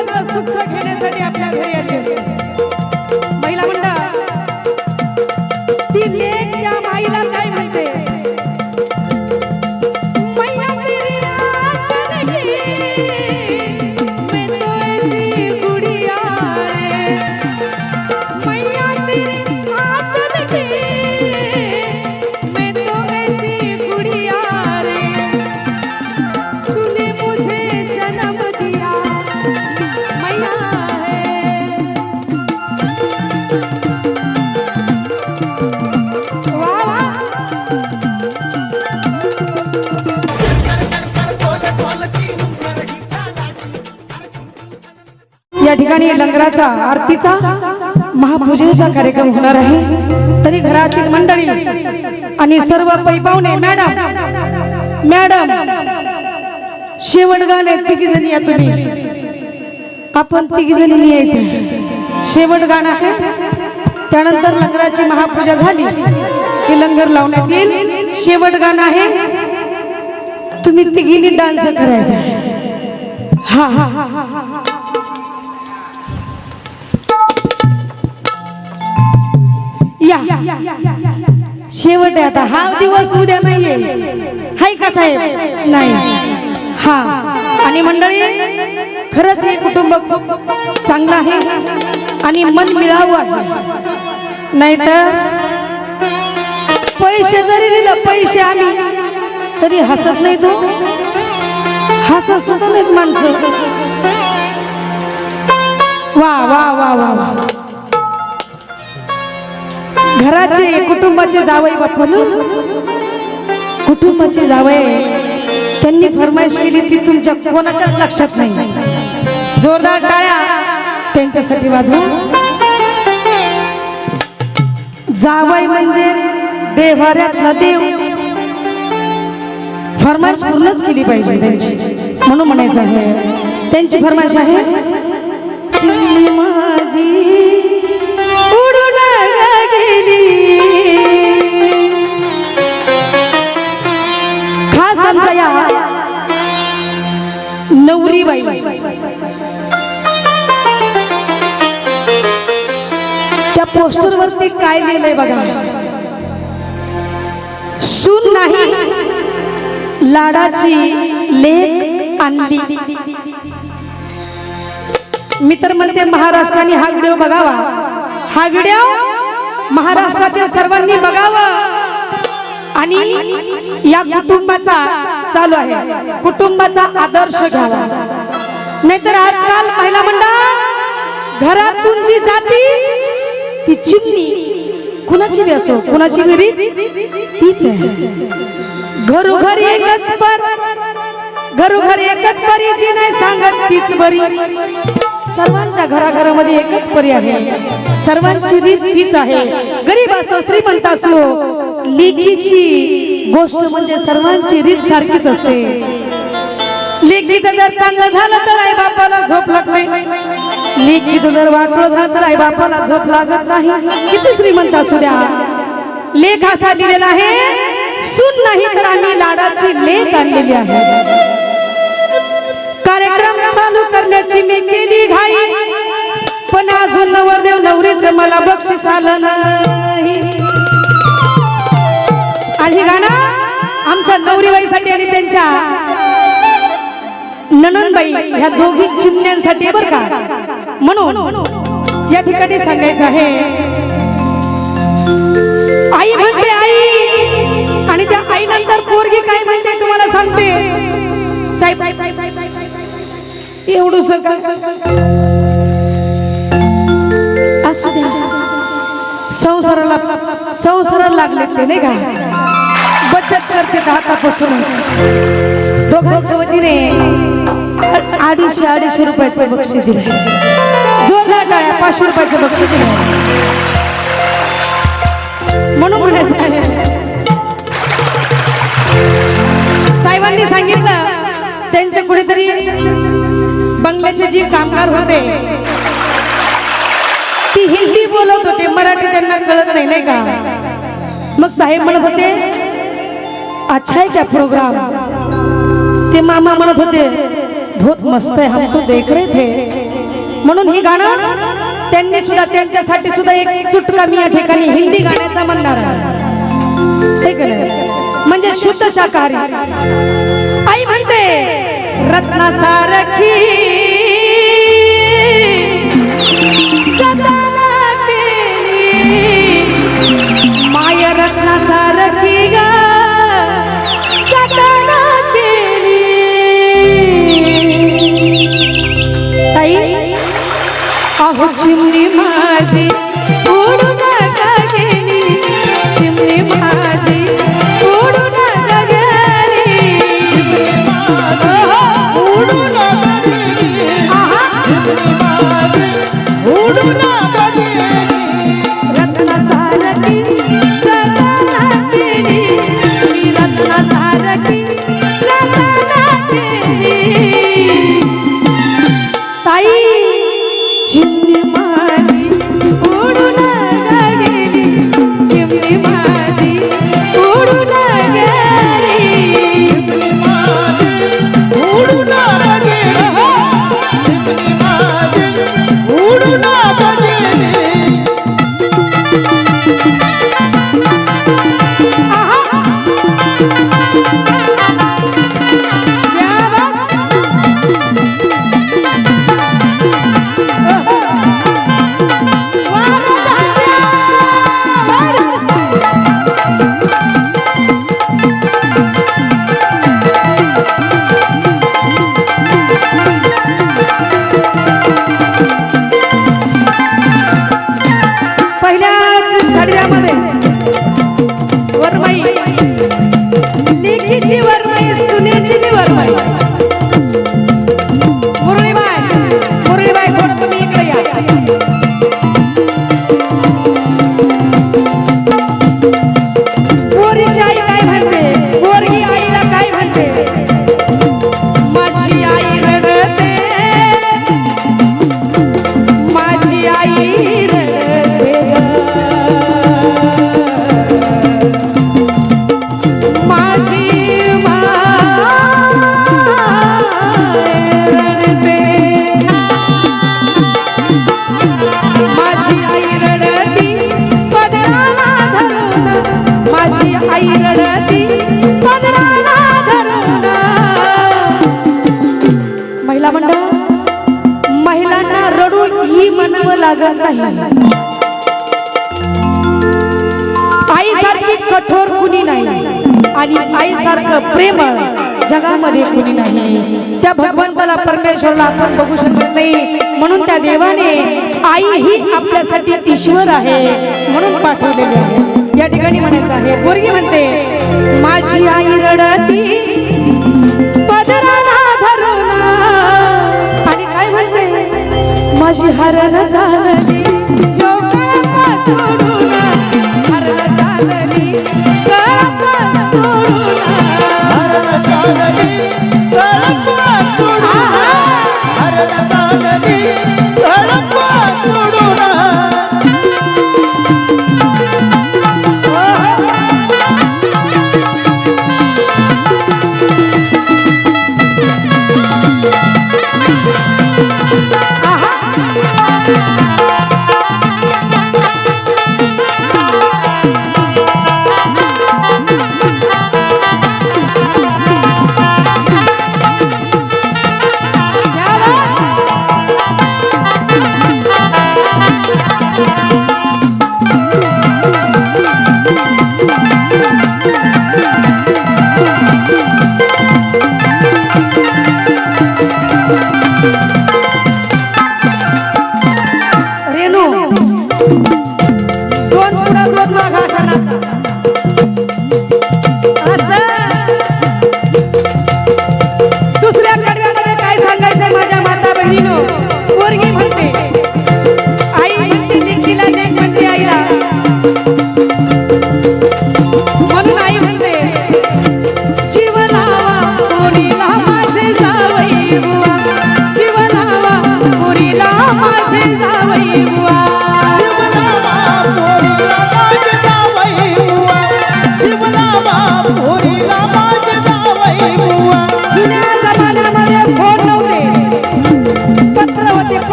দাদা সুখ ঘেরে या ठिकाणी लंगराचा आरतीचा महापूजेचा कार्यक्रम होणार आहे. तरी घरातील मंडळी आणि सर्व पैपावणे मॅडम मॅडम शेवट गाणे तिघी जणी या तुम्ही. आपण तिघी जणी यायचं. शेवट गाणं आहे. त्यानंतर लंगराची महापूजा झाली. की लंगर लावण्यात येईल. शेवट गाणं आहे. तुम्ही तिघींनी डान्स करायचा. हा हा हा हा हा. या. शेवट आता हा दिवस उद्या नाहीये. हाय का साहेब? नाही. हा. आणि मंडळी खरंच हे कुटुंब चांगलं आहे आणि मन मिळावं आहे. नाहीतर पैसे जरी दिलं पैसे आम्ही तरी हसत नाही तो. हसत सुद्धा नाहीत माणसं. वा वा वा वा वा. घराचे कुटुंबाचे जावई बापू ना कुटुंबाचे जावई त्यांनी फरमाईश केली ती तुमच्या कोणाच्याच लक्षात नाही. जोरदार टाळ्या त्यांच्यासाठी वाजवा. जावई म्हणजे देवाऱ्यातला देव. फरमाईश पूर्णच केली पाहिजे त्यांची. म्हणून म्हणायचं आहे त्यांची फरमाईश आहे माझी काय लिहिलंय बघा. सून नाही लाडाची लेख आणली. मी तर म्हणते महाराष्ट्राने हा व्हिडिओ बघावा. हा व्हिडिओ महाराष्ट्रातील सर्वांनी बघावा. आणि या कुटुंबाचा चालू आहे. कुटुंबाचा आदर्श घ्यावा. नाहीतर आजकाल महिला मंडळ घरातून जी जाती ती चिमणी. कुणाची बी असो कुणाची घरी तीच आहे. घरोघरी एकच पर घरोघरी एकच परी जी नाही सांगत तीच बरी. सर्वांच्या घराघरामध्ये एकच परी आहे. सर्वांची रीत तीच आहे. गरीब असो श्रीमंत असो लेकीची गोष्ट म्हणजे सर्वांची रीत सारखीच असते. लेकीचं जर चांगलं झालं तर आई बापाला झोप लागते. लेकीचं जर वाटलं झालं तर आई बापाला झोप लागत नाही. किती श्रीमंत असू द्या. लेख असा दिलेला आहे. सून नाही तर आम्ही लाडाची लेख आणलेली आहे. कार्यक्रम चालू करण्याची मी केली घाई. पण अजून नवरदेव नवरीच मला बक्षीस आलं नाही. आणि गाणं आमच्या नवरीबाईसाठी आणि त्यांच्या नननबाई ह्या दोघी चिमण्यांसाठी बरं का. म्हणून या ठिकाणी सांगायचं आहे. आई म्हणते आई आणि त्या आई नंतर पोरगी काय म्हणते तुम्हाला सांगते. साहेब एवढं असू द्या संसाराला संसाराला लागले ते नाही का? बचत करते हातापासूनच. दोघांच्या वतीने अडीचशे अडीचशे रुपयाचं बक्षीस दिलं. जोरदार टाळ्या पाचशे रुपयाचं बक्षीस दिलं. म्हणून म्हणायचं साहेबांनी सांगितलं त्यांच्या कुठेतरी बंगल्याचे जी कामगार होते ती हिंदी बोलत होते मराठी त्यांना कळत नाही नाही का? मग साहेब म्हणत होते अच्छा आहे त्या प्रोग्राम ते मामा म्हणत होते बहुत मस्त आहे हम तो देख रहे थे. म्हणून ही गाणं त्यांनी सुद्धा त्यांच्यासाठी सुद्धा एक चुटका मी या ठिकाणी हिंदी गाण्याचा म्हणणार आहे. म्हणजे शुद्ध शाकाहारी. आई म्हणते रत्नासारखी. वरमाई सुनेची महिला मंडळ महिलांना रडून ही म्हणावं लागत नाही. आईसारखी कठोर कुणी नाही आणि आईसारखं प्रेम जगामध्ये कुणी नाही. त्या भगवंताला परमेश्वरला आपण बघू शकत नाही. म्हणून त्या देवाने आई ही आपल्यासाठी ईश्वर आहे म्हणून पाठवलेली आहे. या ठिकाणी म्हणायचं आहे पोरगी म्हणते माझी आई रडती माझी हरण झाली.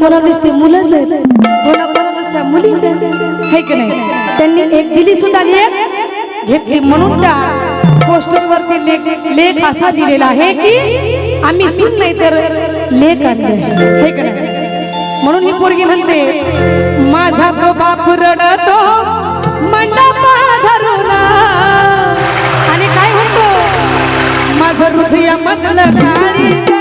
कोणा नुसते मुलंच आहेत? कोणा कोणा नुसत्या मुलीच आहेत? हे की नाही? त्यांनी एक दिली सुद्धा लेख घेतली म्हणून त्या पोस्टरवरती लेख लेख असा दिलेला आहे की आम्ही सुन नाही तर लेख आणले. हे की नाही? म्हणून ही पोरगी म्हणते माझा तो बाप रडतो आणि काय म्हणतो माझं हृदय म्हटलं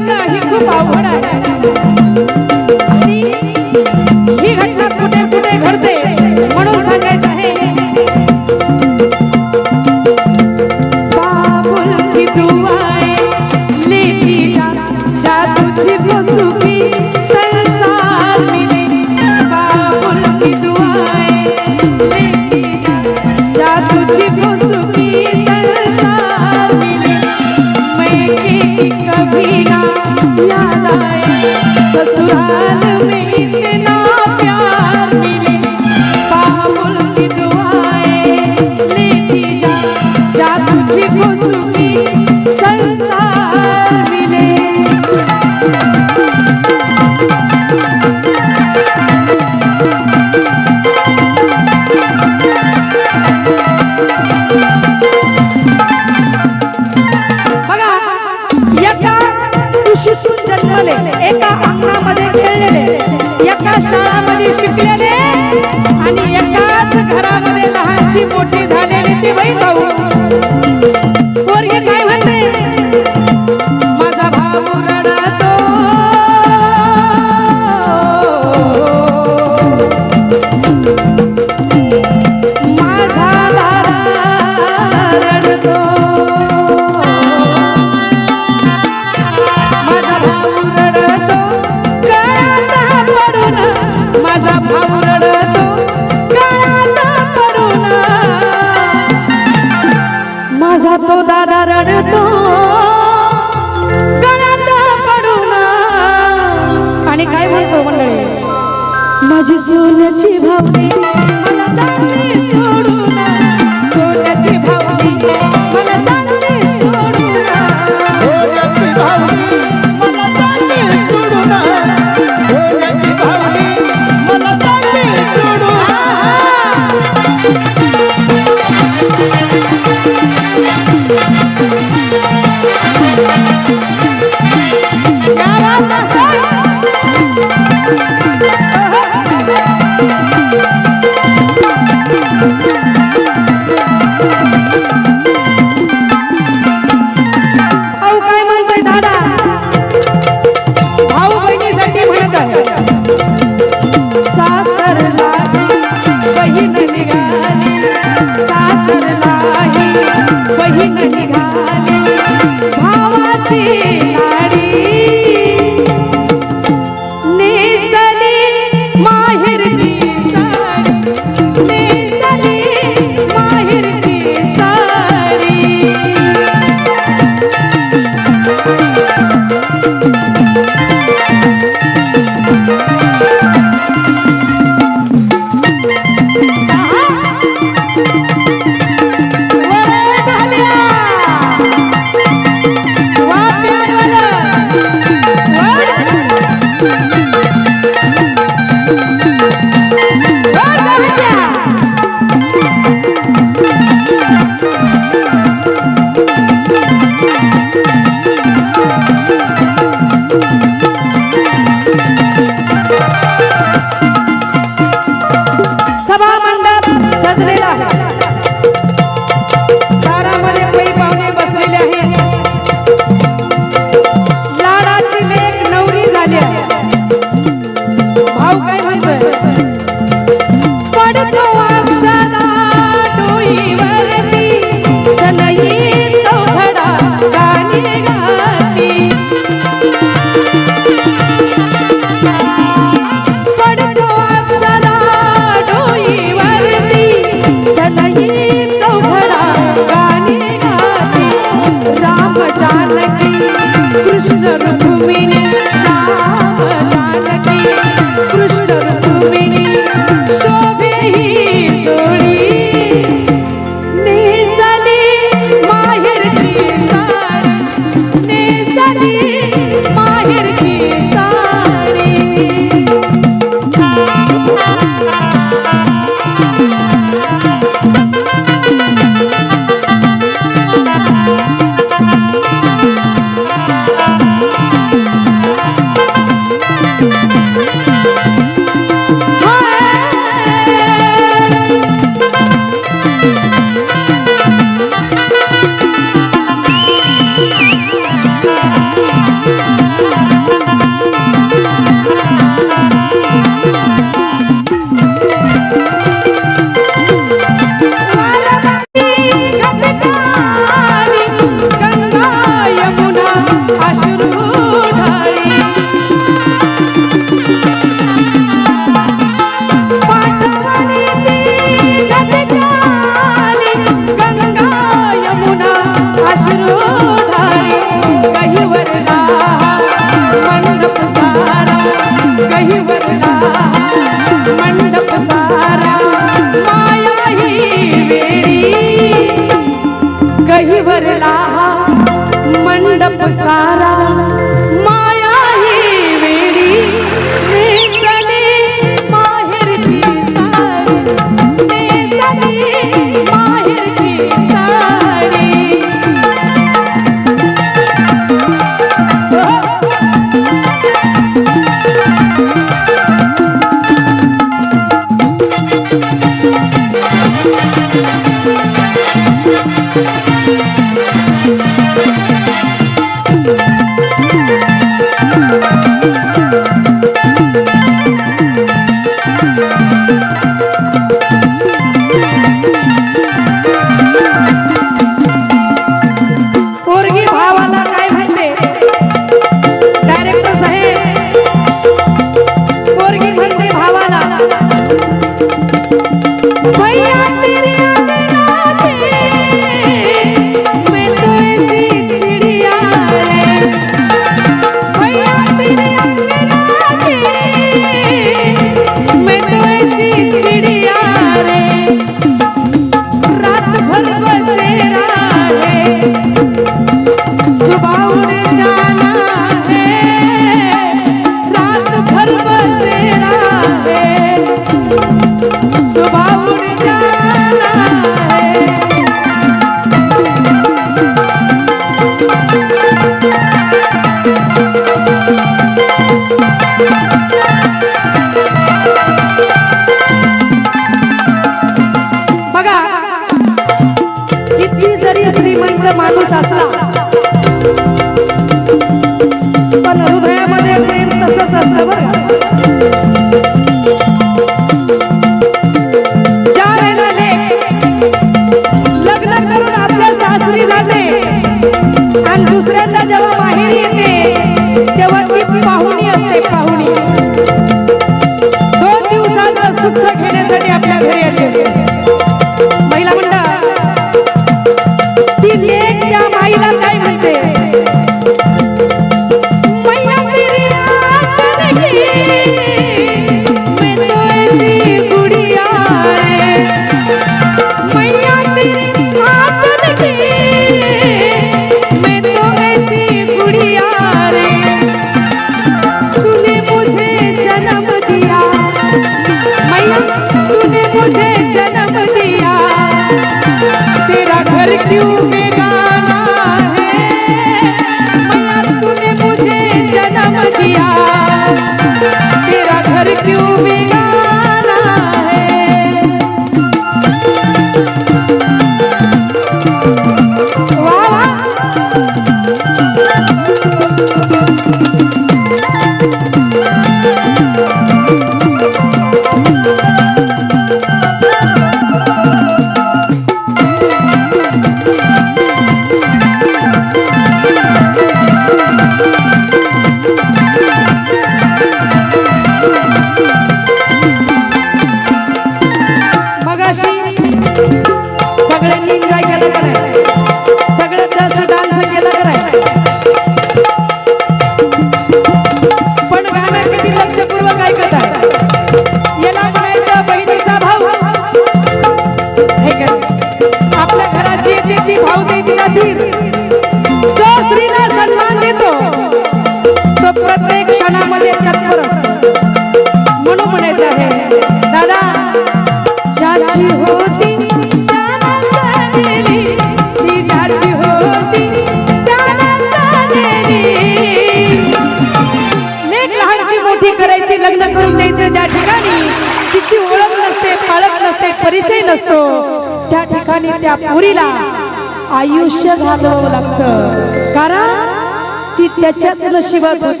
ती त्याच्याच नशिबात होत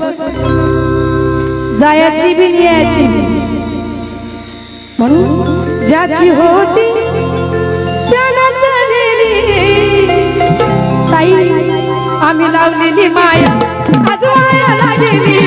जायाची बी यायची म्हणून ज्याची होती आम्ही लावलेली माया आज व्हायला गेली